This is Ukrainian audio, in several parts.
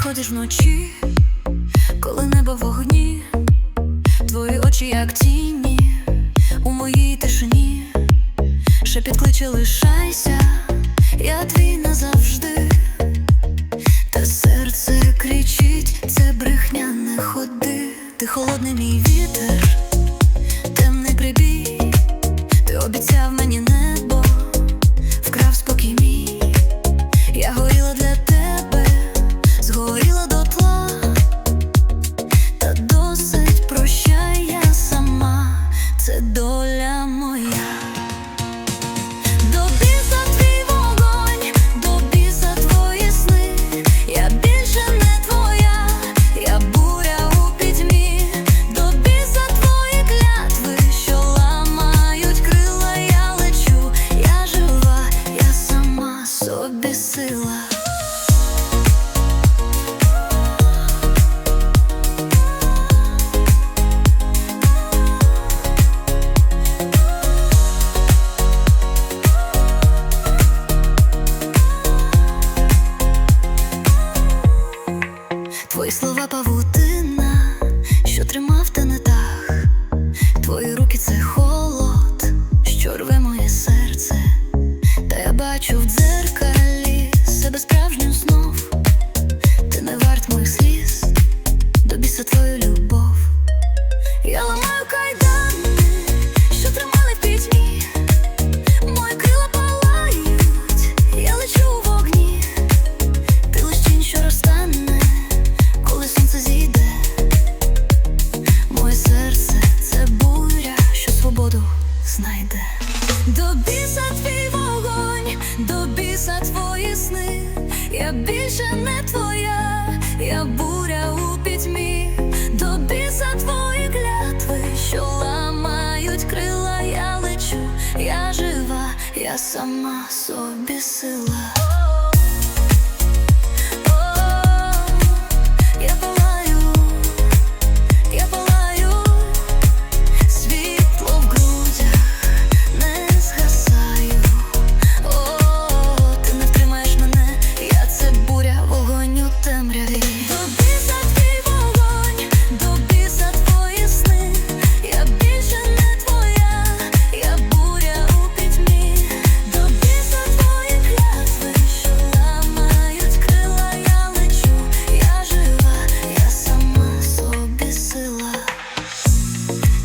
приходиш вночі, коли небо вогні, твої очі, як тіні, у моїй тишині, шепіт кличе лишайся, я твій назавжди, та серце кричить, це брехня не ходи, ти холодний мій вітер, темний прибій, ти обіцяв мені небо, сила. Твої слова павутина, що тримав та не так. Твої руки це холод, справжню знов. Ти не варт моїх сліз, до біса твою любов. Я ламаю кайдани, що тримали в пітьмі. Мої крила палають, я лечу у вогні. Ти лиш тінь, що розтане, коли сонце зійде. Моє серце це буря, що свободу знайде. До біса твій до біса твої сни. Я більше не твоя, я буря у пітьмі. До біса твої клятви, що ламають крила, я лечу, я жива, я сама собі сила.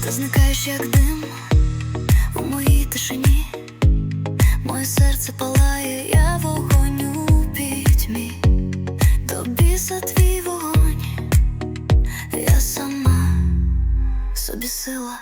Ти зникаєш, як дим у моїй тишині. Моє серце палає, я вогонь у пітьмі. До біса твій вогонь, я сама собі сила.